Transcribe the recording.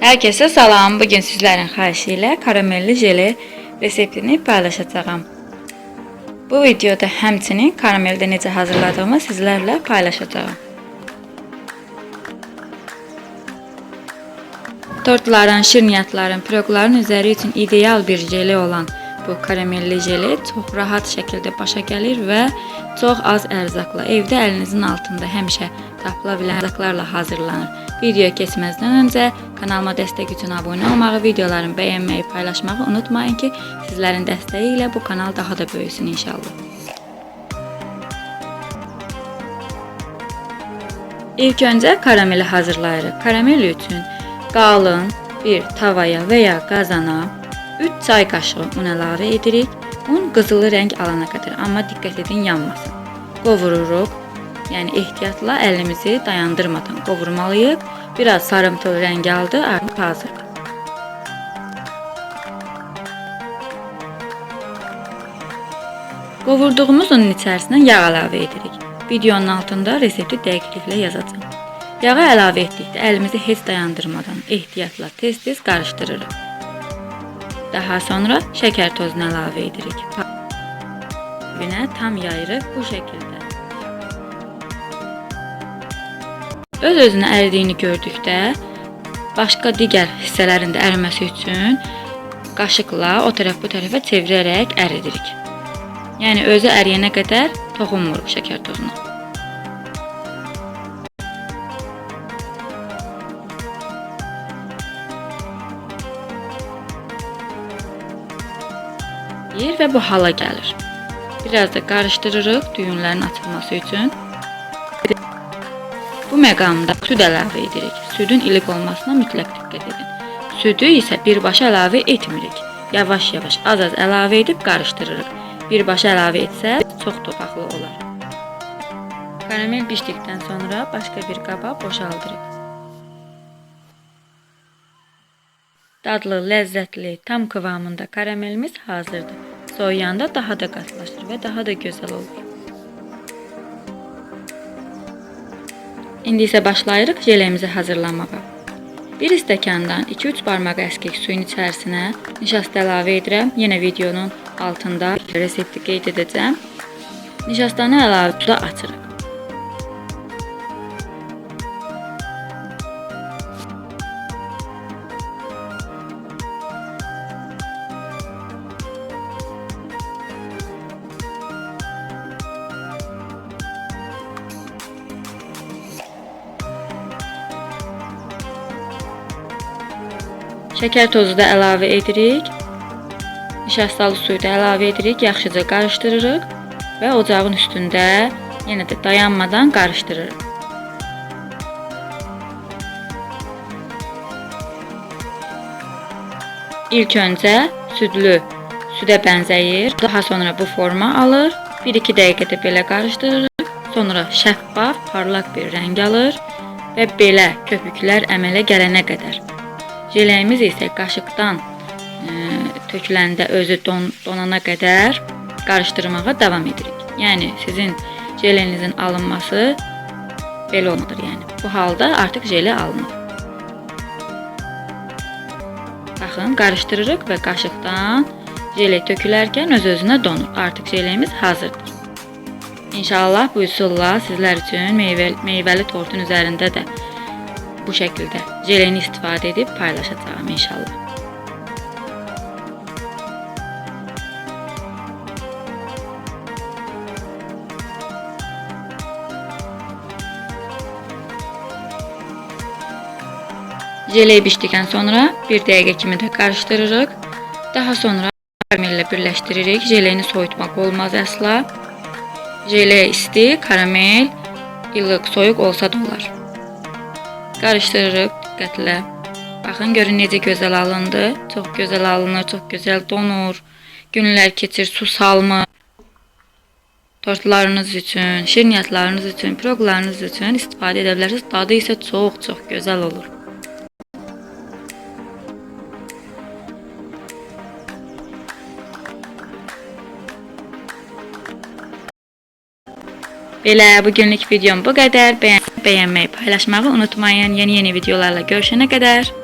Herkese salam. Bugün sizlerin xahişi ilə karamelli jeli reseptini paylaşacağım. Bu videoda həmçinin karameldə necə hazırladığımı sizlərlə paylaşacağım. Tortların, şirniyyatların, piroqların üzəri üçün ideal bir jeli olan bu karamelli jeli çox rahat şəkildə başa gəlir və çox az ərzaqla evdə əlinizin altında həmişə tapıla bilən ərzaqlarla hazırlanır. Video keçməzdən öncə kanalıma dəstək üçün abunə olmağı, videolarımı bəyənməyi, paylaşmağı unutmayın ki, sizlərin dəstəyi ilə bu kanal daha da böyüsün inşallah. İlk öncə karameli hazırlayırıq. Karamel üçün qalın bir tavaya və ya qazana 3 çay qaşığı un əlavə edirik. Un qızılı rəng alana qədər, amma diqqət edin yanmasın. Qovururuq. Yəni ehtiyatla əlimizi dayandırmadan qovurmalıyıq. Biraz sarımtıl rəng aldı, artıq hazırdır. Qovurduğumuz unun içərisinə yağ əlavə edirik. Videonun altında resepti dəqiqliklə yazacağam. Yağı əlavə etdikdə əlimizi heç dayandırmadan ehtiyatla tez-tez qarışdırırıq. Daha sonra şəkər tozunu əlavə edirik. Günə tam yayırıq bu şəkildə. Öz-özünə əridiyini gördükdə başqa digər hissələrində əriməsi üçün qaşıqla o tərəf bu tərəfə çevirərək əridirik. Yəni özü əriyənə qədər toxunmuruq şəkər tozuna. Yer və bu hala gəlir. Biraz da qarışdırırıq düyünlərin açılması üçün. Bu məqamda süd əlavə edirik. Südün ilik olmasına mütləq diqqət edin. Südü isə birbaşa əlavə etmirik. Yavaş-yavaş az-az əlavə edib qarışdırırıq. Birbaşa əlavə etsək çox topaqlı olar. Karamel bişdikdən sonra başqa bir qaba boşaldırıq. Dadlı, ləzzətli, tam kıvamında karamelimiz hazırdır. Soğuyanda daha da qatlaşır və daha da gözəl olur. İndi isə başlayırıq jelemizi hazırlamağa. Bir stəkandan 2-3 barmaq əskik suyun içərisinə nişasta əlavə edirəm. Yenə videonun altında resepti qeyd edəcəm. Nişastanı əlavə suda açırıq. Şəkər tozu da əlavə edirik. Nişastalı suyu da əlavə edirik. Yaxşıca qarışdırırıq və ocağın üstündə yenə də dayanmadan qarışdırırıq. İlk öncə südlü südə bənzəyir. Daha sonra bu forma alır. 1-2 dəqiqədə belə qarışdırırıq. Sonra şəffaf, parlaq bir rəng alır və belə köpüklər əmələ gələnə qədər Jeləyimiz isə qaşıqdan e, töküləndə özü don, donana qədər qarışdırmağa davam edirik. Yəni sizin jelinizin alınması belə olmalıdır. Yəni bu halda artıq jeli alınır. Baxın, qarışdırırıq və qaşıqdan jeli tökülərkən öz-özünə donur. Artıq jelimiz hazırdır. İnşallah bu üsulla sizlər üçün meyvəli, meyvəli tortun üzərində də bu şəkildə jeleni istifadə edib paylaşacağam inşallah. Jeleyi bişdikdən sonra 1 dəqiqə kimi də qarışdırırıq. Daha sonra karamellə birləşdiririk. Jeleni soyutmaq olmaz əsla. Jele isti, karamel ilıq, soyuq olsa da olar. Qarışdırırıq diqqətlə. Baxın görün necə gözəl alındı. Çox gözəl alınır, çox gözəl donur. Günlər keçir, su salmır. Tortlarınız üçün, şirniyyatlarınız üçün, piroqlarınız üçün istifadə edə bilərsiniz. Dadı isə çox-çox gözəl olur. Belə bugünlük videom bu qədər. Bəyən bəyənməyi, paylaşmağı unutmayın. Yeni-yeni videolarla görüşənə qədər